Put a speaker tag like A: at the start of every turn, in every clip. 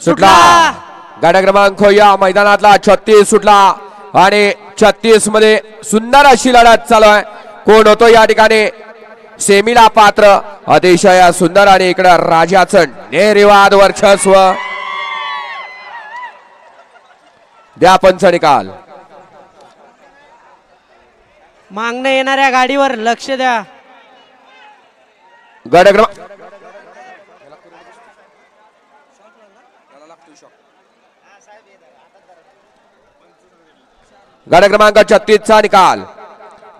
A: सुटला. गाड्या क्रमांक या मैदानातला छत्तीस सुटला. आणि छत्तीसमध्ये सुंदर अशी लढत चालू आहे. कोण होतो या ठिकाणी? सेमीला पात्र अतिशय सुंदर आणि इकडं राजाचं निर्वाद वर्चस्व. द्या पंच निकाल.
B: मागणं येणाऱ्या गाडीवर लक्ष द्या.
A: गाड्या क्रमांक गाड्या क्रमांक छत्तीस चा निकाल.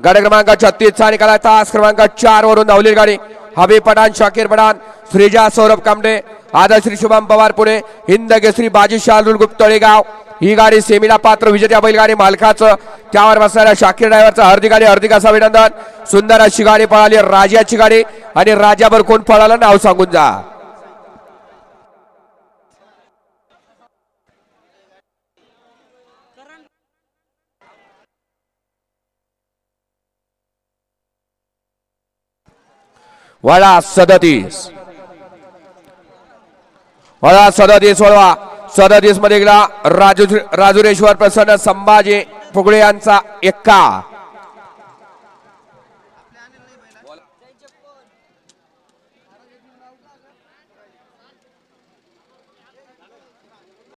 A: गाड्या क्रमांक छत्तीस चा निकाल. तास क्रमांक चार वरून धावलेली गाडी. हबी पठाण शाकीर पठाण श्रीजा सौरभ कामडे आदर श्री शुभम पवार पुणे हिंद केसरी बाजी शालुल गुप्त तळेगाव ही गाडी सेमीला पात्र विजेत्या बैलगाडी मालकाचं त्यावर बसणाऱ्या शाकीर ड्रायव्हरचं हार्दिक आणि हार्दिक असं अभिनंदन. सुंदर अशी गाडी पळाली राजाची गाडी आणि राजाभर कोण पळालं नाव सांगून जा. वळा सदतीस. वळा सदतीस वळवा सदतीसमध्ये गेला राजू राजुरेश्वर प्रसन्न संभाजी फुगळे यांचा एक्का.